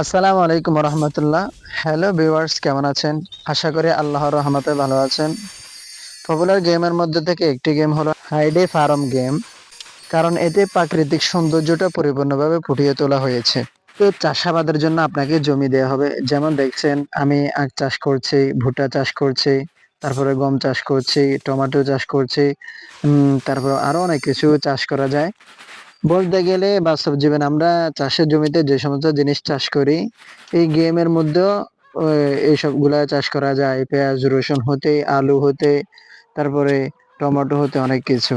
আসসালামু আলাইকুম রহমতুল্লাহ hello viewers কেমন আছেন? আশা করি আল্লাহর রহমতে ভালো আছেন। পপুলার গেমের মধ্যে থেকে একটি গেম হলো হাইডে ফার্ম গেম কারণ এতে প্রাকৃতিক সৌন্দর্যটা পরিপূর্ণভাবে ফুটিয়ে তোলা হয়েছে। তো চাষাবাদের জন্য আপনাকে জমি দেওয়া হবে। যেমন দেখছেন, আমি আখ চাষ করছি, ভুট্টা চাষ করছি, তারপরে গম চাষ করছি, টমেটো চাষ করছি তারপর আরও অনেক কিছু চাষ করা যায়। বলতে গেলে বাস্তব জীবনে, আমরা চাষের জমিতে যে সমস্ত জিনিস চাষ করি, এই গেমের মধ্যেও এইসবগুলা চাষ করা যায়। পেঁয়াজ, রসুন হতে, আলু হতে, তারপরে টমেটো হতে অনেক কিছু।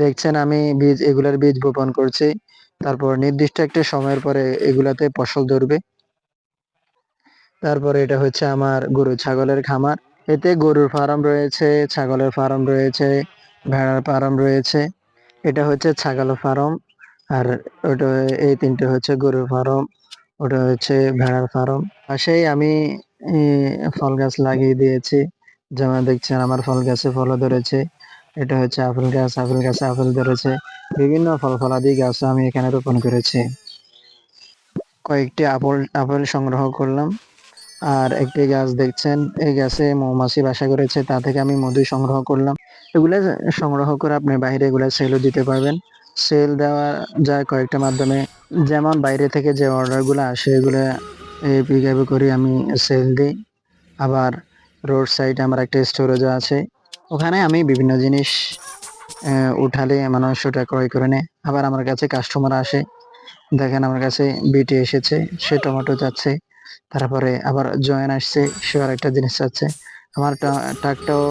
দেখছেন আমি বীজ, এগুলার বীজ বপন করছি। তারপর নির্দিষ্ট একটা সময়ের পরে এগুলাতে ফসল ধরবে। তারপরে এটা হচ্ছে আমার গরু ছাগলের খামার। এতে গরুর ফার্ম রয়েছে, ছাগলের ফার্ম রয়েছে, ভেড়ার ফার্ম রয়েছে। এটা হচ্ছে ছাগল ফার্ম, আর ওটা এই তিনটে হচ্ছে গরুর ফার্ম, ওটা হচ্ছে ভেড়ার ফার্ম। পাশেই আমি ফল গাছ লাগিয়ে দিয়েছি। যেমন দেখছেন আমার ফল গাছে ফলও ধরেছে। এটা হচ্ছে আপেল গাছ, আপেল গাছে আপেল ধরেছে। বিভিন্ন ফল ফলাদি গাছ আমি এখানে রোপণ করেছি। কয়েকটি আপেল আপেল সংগ্রহ করলাম। আর একটি গাছ দেখছেন, এই গাছে মৌমাছি বাসা করেছে, তা থেকে আমি মধু সংগ্রহ করলাম। এগুলো সংগ্রহ করে আপনি বাইরে এগুলো সেলও দিতে পারবেন। সেল দেওয়া যায় কয়েকটা মাধ্যমে। যেমন বাইরে থেকে যে অর্ডারগুলো আসে, এগুলো এই পিকআপে করে আমি সেল দিই। আবার রোড সাইড আমার একটা স্টোরেজও আছে। ওখানে আমি বিভিন্ন জিনিস উঠালে মানুষ ওটা ক্রয় করে নেয় আবার আমার কাছে কাস্টমার আসে। দেখেন আমার কাছে বিটি এসেছে, সে টমেটো চাচ্ছে। তারপরে আবার জয়েন আসছে, সে আর একটা জিনিস চাচ্ছে। আমার টাকটাও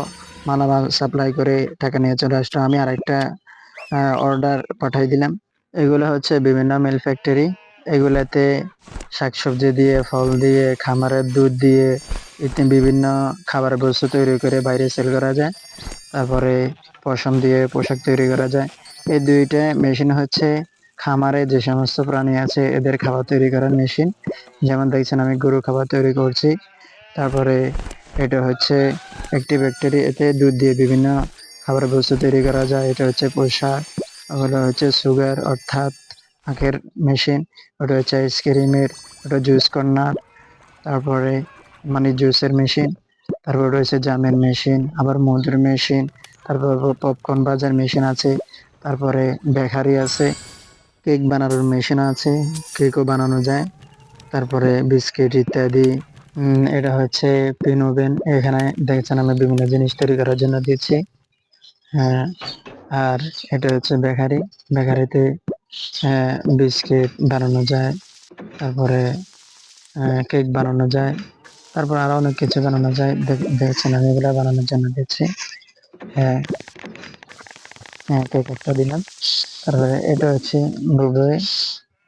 মালামাল সাপ্লাই করে টাকা নিয়ে চলে আসতো আমি আরেকটা অর্ডার পাঠাই দিলাম। এগুলো হচ্ছে বিভিন্ন মিল ফ্যাক্টরি এগুলাতে শাকসবজি দিয়ে, ফল দিয়ে, খামারের দুধ দিয়ে ইত্যাদি বিভিন্ন খাবার বস্তু তৈরি করে বাইরে সেল করা যায়। তারপরে পশম দিয়ে পোশাক তৈরি করা যায়। এই দুইটা মেশিন হচ্ছে খামারে যে সমস্ত প্রাণী আছে, এদের খাবার তৈরি করার মেশিন যেমন দেখছেন, আমি গরু খাবার তৈরি করছি। তারপরে এটা হচ্ছে একটি ব্যাকটেরি এতে দুধ দিয়ে বিভিন্ন খাবার বস্তু তৈরি করা যায়। এটা হচ্ছে পোশাক, ওগুলো হচ্ছে সুগার, অর্থাৎ আখের মেশিন, ওটা হচ্ছে আইসক্রিমের ওটা জুস কর্নার তারপরে মানে জুসের মেশিন, তারপর রয়েছে জামের মেশিন, আবার মধুর মেশিন, তারপর পপকর্ন বাজার মেশিন আছে, তারপরে বেকারি আছে কেক বানানোর মেশিন আছে কেকও বানানো যায়, তারপরে বিস্কিট ইত্যাদি এটা হচ্ছে পিন ওভেন এখানে দেখছেন আমি বিভিন্ন জিনিস তৈরি করার জন্য দিচ্ছি। হ্যাঁ আর এটা হচ্ছে বেকারি। বেকারিতে বিস্কিট বানানো যায়, তারপরে কেক বানানো যায়, তারপর আরও অনেক কিছু বানানো যায়। দেখছেন আমি এগুলো বানানোর জন্য দিচ্ছি। হ্যাঁ হ্যাঁ কেক একটা দিলাম। তারপরে এটা হচ্ছে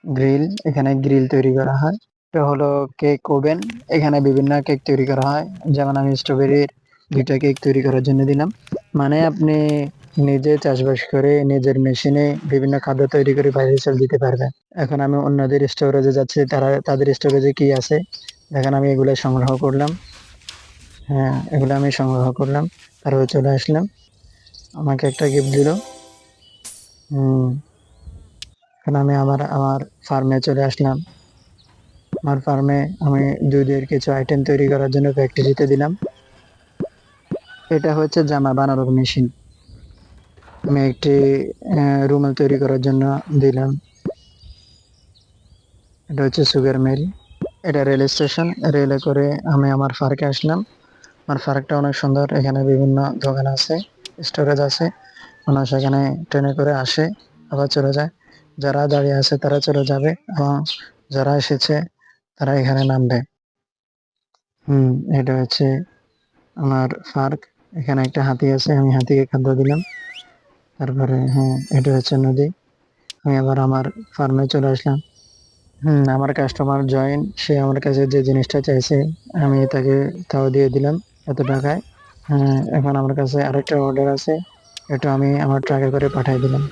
গ্রিল এখানে গ্রিল তৈরি করা হয়। এটা হলো কেক ওভেন এখানে বিভিন্ন কেক তৈরি করা হয়। যেমন আমি স্ট্রবেরির দুইটা কেক তৈরি করার জন্য দিলাম। মানে আপনি নিজে চাষবাস করে নিজের মেশিনে বিভিন্ন খাদ্য তৈরি করে বাইরে সেল দিতে পারবেন। এখন আমি অন্যদের স্টোরেজে যাচ্ছি, তারা তাদের স্টোরেজে কি আছে? দেখেন আমি এগুলো সংগ্রহ করলাম। হ্যাঁ এগুলো আমি সংগ্রহ করলাম। তারপরে চলে আসলাম। আমাকে একটা গিফট দিল। হুম। এখন আমি আমার আমার ফার্মে চলে আসলাম। আমার ফার্মে আমি দুধের কিছু আইটেম তৈরি করার জন্য ফ্যাক্টরিতে দিলাম। এটা হচ্ছে জামা বানানোর মেশিন আমি একটি রুমাল তৈরি করার জন্য দিলাম। এটা হচ্ছে সুগার মিল এটা রেল স্টেশন রেলে করে আমি আমার ফার্কে আসলাম। আমার ফার্কটা অনেক সুন্দর। এখানে বিভিন্ন দোকান আছে স্টোরেজ আছে। মানুষ এখানে ট্রেনে করে আসে, আবার চলে যায়। যারা দাঁড়িয়ে আছে তারা চলে যাবে। এবং যারা এসেছে তারা এখানে নামবে হুম, এটা হচ্ছে আমার ফার্ক। এখানে একটা হাতি আছে, আমি হাতিকে খাদ্য দিলাম। তারপরে হ্যাঁ এটা হচ্ছে নদী। আমি আবার আমার ফার্মে চলে আসলাম। হুম, আমার কাস্টমার জয়েন সে আমার কাছে যে জিনিসটা চাইছে, আমি তাকে তাও দিয়ে দিলাম এত টাকায়। হ্যাঁ এখন আমার কাছে আরেকটা অর্ডার আছে, এটা আমি আমার ট্রাকে করে পাঠিয়ে দিলাম।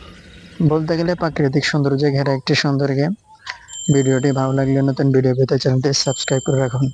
বলতে গেলে প্রাকৃতিক সৌন্দর্যে ঘেরা একটি সুন্দর গেম ভিডিওটি ভালো লাগলে নতুন ভিডিও পেতে চ্যানেলটি সাবস্ক্রাইব করে রাখুন।